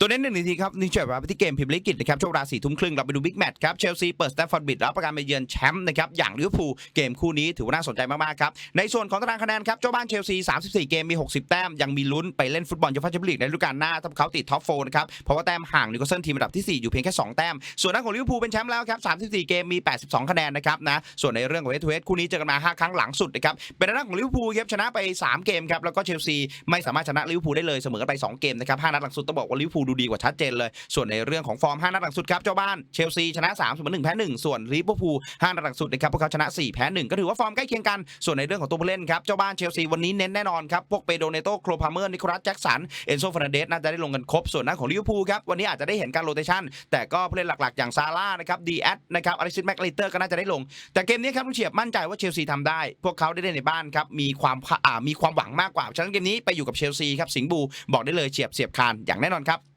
ตัวเน้นหนึ่งนาทีครับนี่ช่วยว่าที่เกมพิมพ์ลิกิตนะครับช่วงเวลาสี่ทุ่มครึ่งเราไปดูบิ๊กแมตช์ครับเชลซีเปิดสแตฟฟอร์ดบิดรับประกันไปเยือนแชมป์นะครับอย่างลิเวอร์พูลเกมคู่นี้ถือว่าน่าสนใจมากๆครับในส่วนของตารางคะแนนครับเจ้าบ้านเชลซี 34 เกมมี 60 แต้ม ยังมีลุ้นไปเล่นฟุตบอลยูฟ่าแชมเปี้ยนลีกในฤดูกาลหน้าถ้าเขาติดท็อปโฟนะครับเพราะว่าแต้มห่างนิวคาสเซิลทีมอันดับที่4อยู่เพียงแค่ 2 แต้ม ส่วนนักของลิเวอร์พูลเป็นแชมป์แล้วครับ 34 เกมมี 82 คะแนนนะครับนะส่วนในเรื่องของเฮดทูเฮดคู่นี้เจอกันมา 5 ครั้งหลังสุดนะครับเป็นทางด้านของลิเวอร์พูลครับชนะไป 3 เกมครับแล้วก็เชลซีไม่สามารถชนะลิเวอร์พูลได้เลยเสมอกันไป 2 เกมนะครับ5นัดหลังสุดต้องบอกว่าลิเวอร์พูลดูดีกว่าชัดเจนเลย ส่วนในเรื่องของฟอร์ม 5 นัดหลังสุดครับเจ้าบ้านเชลซีชนะ3เสมอ1แพ้1ส่วนลิเวอร์พูล5นัดหลังสุดนะครับพวกเขาชนะ 4 แพ้ 1 ก็ถือว่าฟอร์มใกล้เคียงกัน ส่วนในเรื่องของตัวผู้เล่นครับเจ้าบ้านเชลซีวันนี้เน้นแน่นอนครับพวกเปโดเนโตโครพาเมอร์นิโคลัสแจ็คสันเอนโซฟาร์นันเดสน่าจะได้ลงกันครบส่วนหน้าของลิเวอร์พูลครับวันนี้อาจจะได้เห็นการโรเตชันแต่ก็ผู้เล่นหลักๆ อย่างซาร่านะครับดีแอดนะครับอลิซิสแมกลิเตอร์ก็น่าจะได้ลง แต่เกมนี้ครับลุงเฉียบมั่นใจว่าเชลซีทำได้ พวกเขาได้เล่นในบ้านครับมีความอ่ามีความหวังมากกว่าฉะนั้นเกมนี้ไปอยู่กับเชลซีครับสิงห์บูบอกได้เลยเฉียบเสียบคานอย่างแน่นอนครับ